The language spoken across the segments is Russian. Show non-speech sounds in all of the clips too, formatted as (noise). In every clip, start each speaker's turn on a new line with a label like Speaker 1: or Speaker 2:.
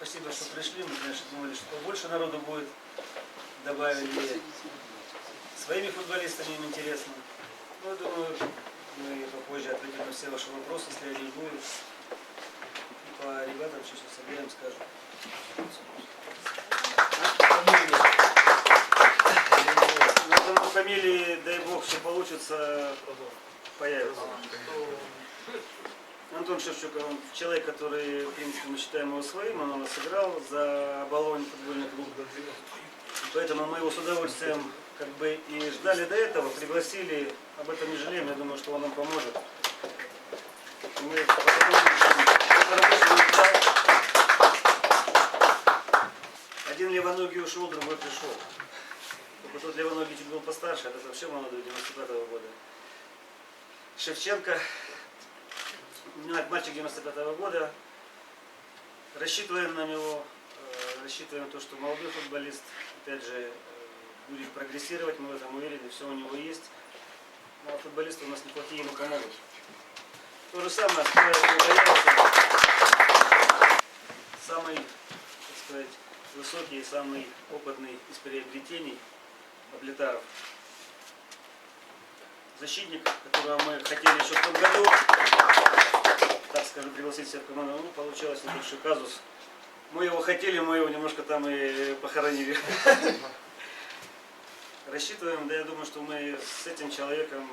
Speaker 1: Спасибо, что пришли. Мы, конечно, думали, что побольше народу будет. Добавили своими футболистами, им интересно. Ну, я думаю, мы попозже ответим на все ваши вопросы, если они будут. И по ребятам сейчас собираем, скажем. Ну, я думаю, фамилии, дай бог, все получится, появятся. Антон Шевчук, он человек, который, в принципе, мы считаем его своим, он играл за Оболонь футбольный клуб. Поэтому мы его с удовольствием как бы и ждали до этого, пригласили, об этом не жалеем, я думаю, что он нам поможет. Мы. Один левоногий ушел, другой пришел. Только тот левоногий чуть был постарше, этот вообще молодой, 95 -го года. Шевченко, мальчик 95 -го года. Рассчитываем на него, э, рассчитываем на то, что молодой футболист, опять же, э, будет прогрессировать, мы в этом уверены, все у него есть. Ну, а футболисты у нас неплохие, ему помогут. То же самое, появится самый, так сказать, высокий, самый опытный из приобретений Облетаров. Защитник, которого мы хотели еще в том году, так скажем, пригласить себя в команду, ну, получилось небольшой казус. Мы его хотели, мы его немножко там и похоронили. (laughs) Рассчитываем, да я думаю, что мы с этим человеком,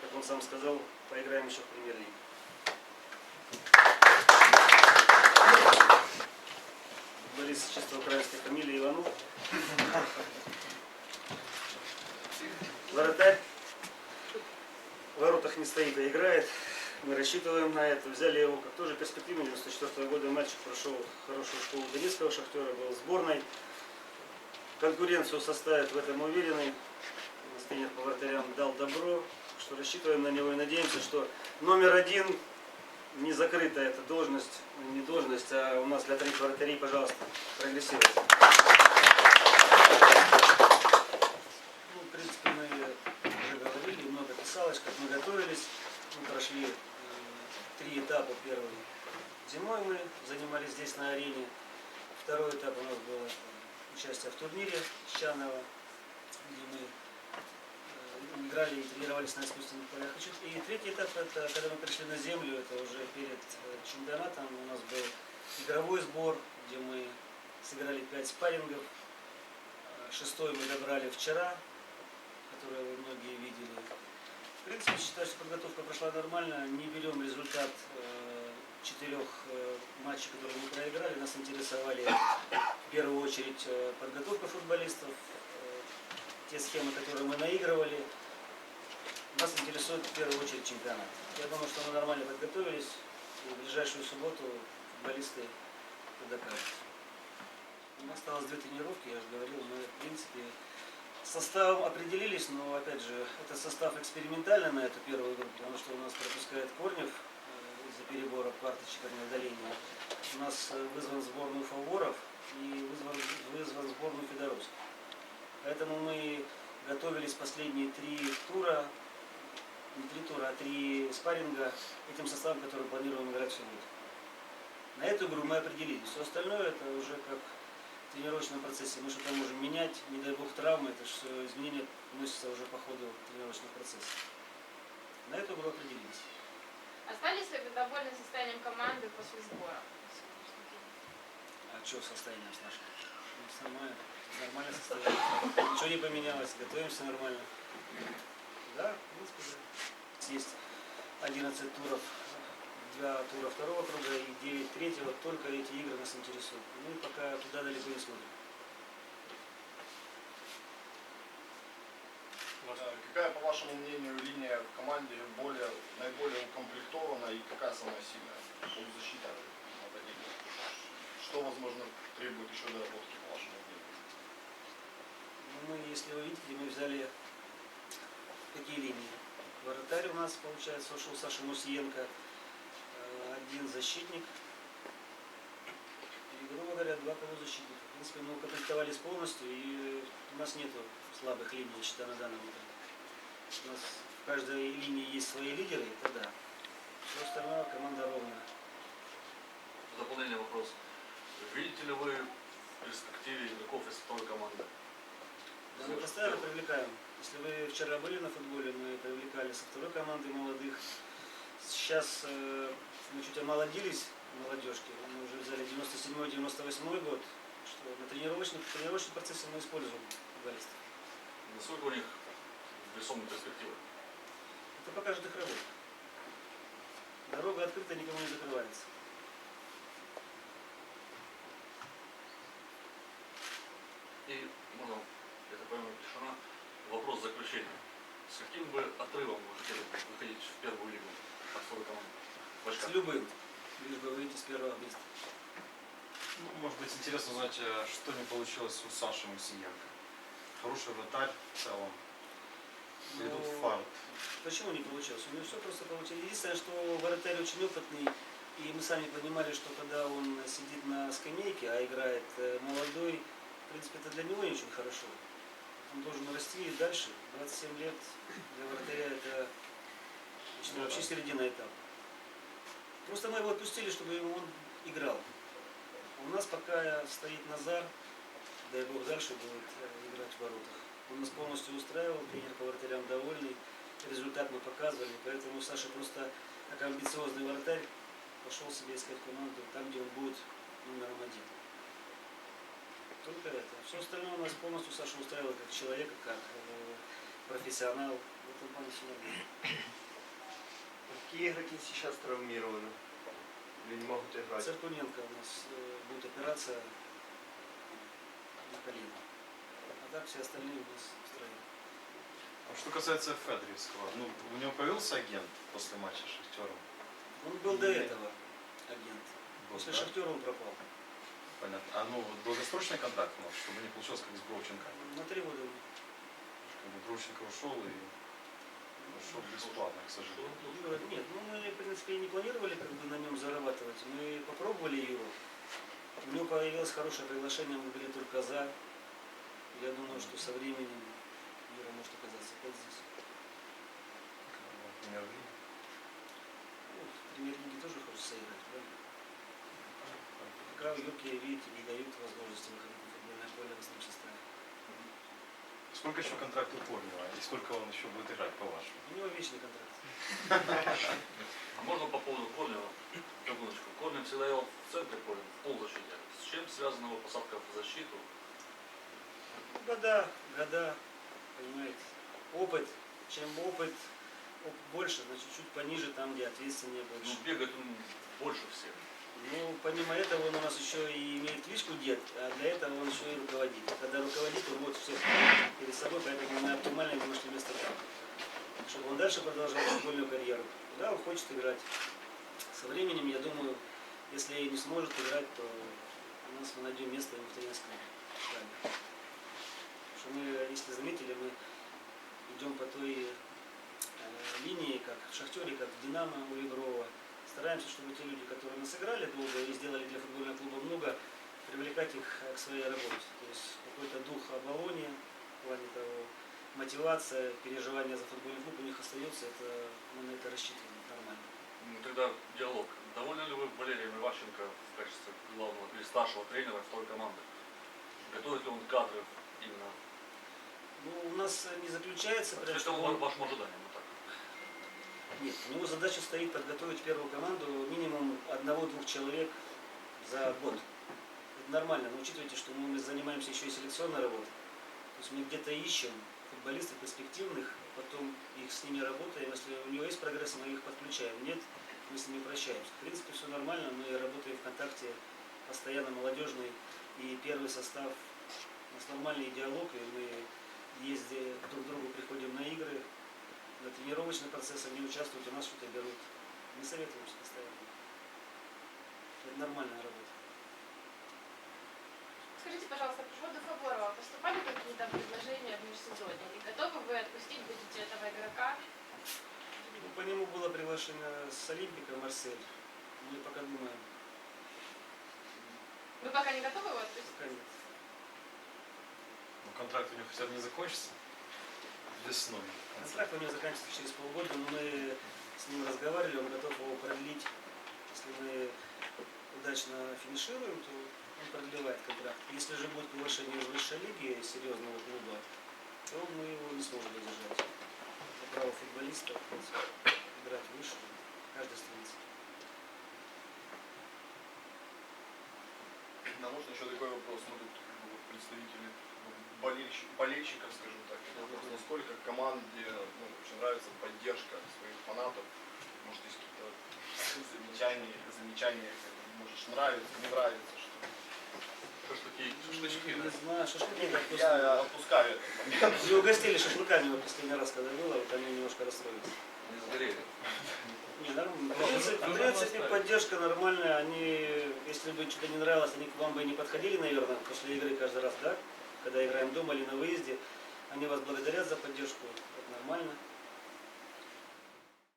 Speaker 1: как он сам сказал, поиграем еще в премьер-лиге. Борис чисто украинской фамилии Иванов. (laughs) Вратарь в воротах не стоит, а играет. Мы рассчитываем на это. Взяли его как тоже перспективный 94 года мальчик, прошел хорошую школу Донецкого шахтера, был сборной. Конкуренцию составит, в этом уверены. У нас тренер по вратарям дал добро, что рассчитываем на него и надеемся, что номер один не закрыта эта должность, не должность, а у нас для троих вратарей, пожалуйста, прогрессирует. Ну, принципе, мы уже говорили, много писалось, как мы готовились. Мы прошли три этапа. Первый зимой мы занимались здесь на арене. Второй этап у нас было участие в турнире Чаново, где мы э, играли и тренировались на искусственных полях. И третий этап, это когда мы пришли на землю, это уже перед э, чемпионатом. У нас был игровой сбор, где мы сыграли пять спаррингов. Э, Шестой мы добрали вчера, который вы многие видели. Принципе, считаю, что подготовка прошла нормально. Не берем результат э, четырех э, матчей, которые мы проиграли. Нас интересовали в первую очередь э, подготовка футболистов, те схемы, которые мы наигрывали. Нас интересует в первую очередь чемпионат. Я думаю, что мы нормально подготовились. И в ближайшую субботу футболисты это докажут. У нас осталось две тренировки, я же говорил, мы в принципе составом определились, но опять же, это состав экспериментальный на эту первую игру, потому что у нас пропускает Корнев э, из-за перебора карточек на удаление. У нас э, вызван в сборную Фаворов и вызван, вызван в сборную Федоровск. Поэтому мы готовились последние три тура, не три тура, а три спарринга этим составом, который планируем играть в субботу. На эту игру мы определились. Все остальное это уже как тренировочном процессе. Мы что-то можем менять, не дай бог травмы, это все изменения вносятся уже по ходу тренировочного процесса. На эту игру определились.
Speaker 2: Остались ли вы довольны состоянием команды после сбора?
Speaker 1: А что состояние с нашим? Ну, нормально. Нормальное состояние. Ничего не поменялось, готовимся нормально. Да, в принципе, да. Есть 11 туров, два тура второго круга и 9 третьего. Только эти игры нас интересуют. Мы пока туда далеко не смотрим.
Speaker 3: А Какая, по вашему мнению, линия в команде более, наиболее укомплектована и какая самая сильная? Полузащита, нападение. Что, возможно, требует еще доработки, по вашему мнению?
Speaker 1: Ну, мы, если вы видите, мы взяли какие линии. Вратарь у нас, получается, ушел Саша Мусиенко, э, один защитник. И, грубо говоря, два полузащитника. В принципе, мы укомплектовались полностью, и у нас нету слабых линий, я считаю, на данном этапе. У нас в каждой линии есть свои лидеры, это да. Все остальное команда ровная.
Speaker 4: Дополнение вопрос. Видите ли вы в перспективе игроков из второй команды?
Speaker 1: Да, мы постоянно привлекаем. Если вы вчера были на футболе, мы привлекали со второй команды молодых. Сейчас э, мы чуть омолодились, молодежки. Мы уже взяли 97-98 год. Что на тренировочных, в тренировочном процессе мы используем футболистов.
Speaker 4: Насколько у них весомые перспективы?
Speaker 1: Это покажет их работу. Дорога открыта, никому не закрывается.
Speaker 4: И, можно, я так понимаю, тишина, вопрос заключения. С каким бы отрывом вы хотели выходить в первую лигу от второй команды? В
Speaker 1: С любым, лишь бы выйти с первого места.
Speaker 5: Ну, может быть, интересно узнать, э, что не получилось у Саши Мусиенко. Хороший вратарь в целом. Идут
Speaker 1: Ну,
Speaker 5: фарт.
Speaker 1: Почему не получилось? У него все просто получилось. Единственное, что вратарь очень опытный, и мы сами понимали, что когда он сидит на скамейке, а играет э, молодой, в принципе, это для него не очень хорошо. Он должен расти и дальше. 27 лет для вратаря это
Speaker 5: Ну
Speaker 1: вообще
Speaker 5: да.
Speaker 1: середина этапа. Просто мы его отпустили, чтобы он играл. У нас пока стоит Назар, дай бог дальше будет э, играть в воротах. Он нас полностью устраивал, тренер по вратарям довольный, результат мы показывали, поэтому Саша просто как амбициозный вратарь пошел себе искать команду там, где он будет номером один. Только это. Все остальное у нас полностью Саша устраивал как человека, как э, профессионал. В этом плане все нормально.
Speaker 6: Какие игроки сейчас травмированы? Или не могут играть?
Speaker 1: Церкуненко у нас э, будет операция на колено. А так все остальные у нас в строю.
Speaker 5: А что касается Федоревского, ну, у него появился агент после матча с Шахтером?
Speaker 1: Он был до этого агент.
Speaker 5: Был,
Speaker 1: После
Speaker 5: да?
Speaker 1: Шахтера он пропал.
Speaker 5: Понятно. А ну, долгосрочный контракт, может, чтобы не получилось как с Бровченко.
Speaker 1: На три года.
Speaker 5: Как бы Бровченко ушел и ушел бесплатно, к сожалению.
Speaker 1: Юра, нет, ну мы, в принципе, и не планировали как бы на нем зарабатывать. Мы попробовали Юру. У него появилось хорошее приглашение, мы были только за. Я думаю, что со временем Юра может оказаться опять здесь.
Speaker 5: Например, в Лиге.
Speaker 1: Ну, в премьер-лиге тоже хочется играть, правильно? Пока в Юрке, видите, не дают возможности выходить на футбольное поле в основном составе.
Speaker 5: Сколько еще контракт у Корнева и сколько он еще будет играть, по-вашему?
Speaker 1: У него вечный контракт.
Speaker 4: А можно по поводу Корнева? Секундочку. Корнев всегда играл в центре поля, в полузащите. С чем связана его посадка в защиту?
Speaker 1: Ну, Года, года, понимаете. Опыт. Чем опыт оп- больше, значит, чуть пониже, там, где ответственнее
Speaker 4: Ну,
Speaker 1: больше.
Speaker 4: бегает он больше всех.
Speaker 1: Ну, помимо этого, он у нас еще и имеет кличку Дед, а для этого он еще и руководит. Когда руководит, он вот все перед собой, поэтому мы оптимально ему нашли место там. Чтобы он дальше продолжал футбольную карьеру. Да, он хочет играть. Со временем, я думаю, если не сможет играть, то у нас мы найдем место ему в тренерском штабе. Что мы, если заметили, мы идем по той э, линии, как в Шахтере, как Динамо у Реброва. Стараемся, чтобы те люди, которые нас играли долго и сделали для футбольного клуба много, привлекать их к своей работе. То есть какой-то дух Оболони, в плане того, мотивация, переживание за футбольный клуб у них остается, это, мы на это рассчитываем нормально.
Speaker 4: Ну, тогда диалог. Довольны ли вы Валерием Иващенко в качестве главного или старшего тренера второй команды? Готовит ли он кадры именно?
Speaker 1: Ну, у нас не заключается, прям,
Speaker 4: Это
Speaker 1: что он-
Speaker 4: вашим ожиданиям. вот так.
Speaker 1: Нет, у него задача стоит подготовить первую команду минимум одного-двух человек за год. Это нормально, но учитывайте, что мы занимаемся еще и селекционной работой. То есть мы где-то ищем футболистов перспективных, потом их с ними работаем. Если у него есть прогресс, мы их подключаем. Нет, мы с ними прощаемся. В принципе, все нормально. Мы работаем ВКонтакте постоянно молодежный и первый состав. У нас нормальный диалог, и мы ездим друг к другу, приходим на игры, на тренировочный процесс, они участвуют, у нас что-то берут. Мы советуемся постоянно. Это нормальная работа.
Speaker 2: Скажите, пожалуйста, по поводу Фаворова. Поступали какие-то предложения в межсезонье? И готовы вы отпустить будете этого игрока?
Speaker 1: Ну, по нему было приглашение с Олимпика Марсель. Мы пока думаем,
Speaker 2: Вы пока не готовы его отпустить?
Speaker 1: пока нет.
Speaker 5: Ну, контракт у него хотя бы не закончится весной.
Speaker 1: Контракт у него заканчивается через полгода, но мы с ним разговаривали, он готов его продлить. Если мы удачно финишируем, то он продлевает контракт. Если же будет повышение из высшей лиги серьезного клуба, то мы его не сможем задержать. Право футболиста, играть выше каждой страницы.
Speaker 3: А можно еще такой вопрос? Мы тут как бы, вот представители ну, болельщ- болельщиков, скажем так. Это вопрос, насколько команде ну, очень нравится поддержка своих фанатов? Может, есть какие-то замечания, замечания, может, нравится, не нравится, что
Speaker 4: Шашлыки, шашлычки,
Speaker 1: Не
Speaker 4: да?
Speaker 1: знаю, шашлыки так
Speaker 3: Я момент.
Speaker 1: Вы угостили шашлыками вот последний раз, когда было, вот они немножко расстроились.
Speaker 4: Не сгорели.
Speaker 1: Не, нормально. В
Speaker 4: Ну,
Speaker 1: принципе,
Speaker 4: ну,
Speaker 1: в
Speaker 4: ну,
Speaker 1: принципе, поддержка нормальная. Они, если бы что-то не нравилось, они к вам бы и не подходили, наверное, после игры каждый раз, да? Когда играем дома или на выезде. Они вас благодарят за поддержку. Это нормально.